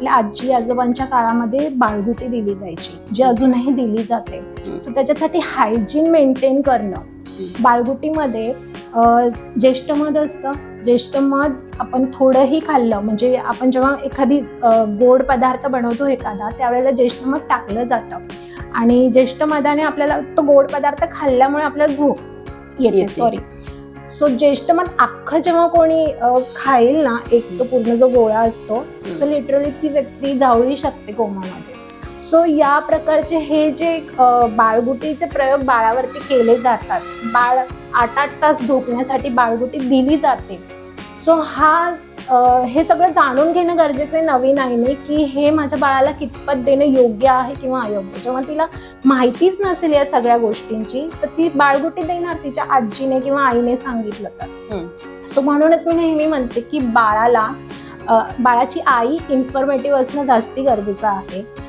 आपल्या आजी आजोबांच्या काळामध्ये बाळगुटी दिली जायची जी अजूनही दिली जाते. सो त्याच्यासाठी हायजीन मेंटेन करणं. बाळगुटीमध्ये ज्येष्ठ मध असतं. ज्येष्ठ मध आपण थोडंही खाल्लं म्हणजे आपण जेव्हा एखादी गोड पदार्थ बनवतो एखादा त्यावेळेला ज्येष्ठ मध टाकलं जातं. आणि ज्येष्ठ मधाने आपल्याला तो गोड पदार्थ खाल्ल्यामुळे आपल्याला झोप येते. सॉरी सो ज्येष्ठ मध अख्खं जेव्हा कोणी खाईल ना एक तो पूर्ण जो गोळा असतो सो लिटरली ती व्यक्ती जाऊही शकते कोमामध्ये. सो या प्रकारचे हे जे बाळगुटीचे प्रयोग बाळावरती केले जातात. बाळ आठ आठ तास झोपण्यासाठी बाळगुटी दिली जाते. सो हा हे सगळं जाणून घेणं गरजेचं आहे नवीन आईने की हे माझ्या बाळाला कितपत देणं योग्य आहे किंवा अयोग्य. जेव्हा तिला माहितीच नसेल या सगळ्या गोष्टींची तर ती बाळगुटी देणार तिच्या आजीने किंवा आईने सांगितलं तर. सो म्हणूनच मी नेहमी म्हणते की बाळाला बाळाची आई इन्फॉर्मेटिव्ह असणं जास्ती गरजेचं आहे.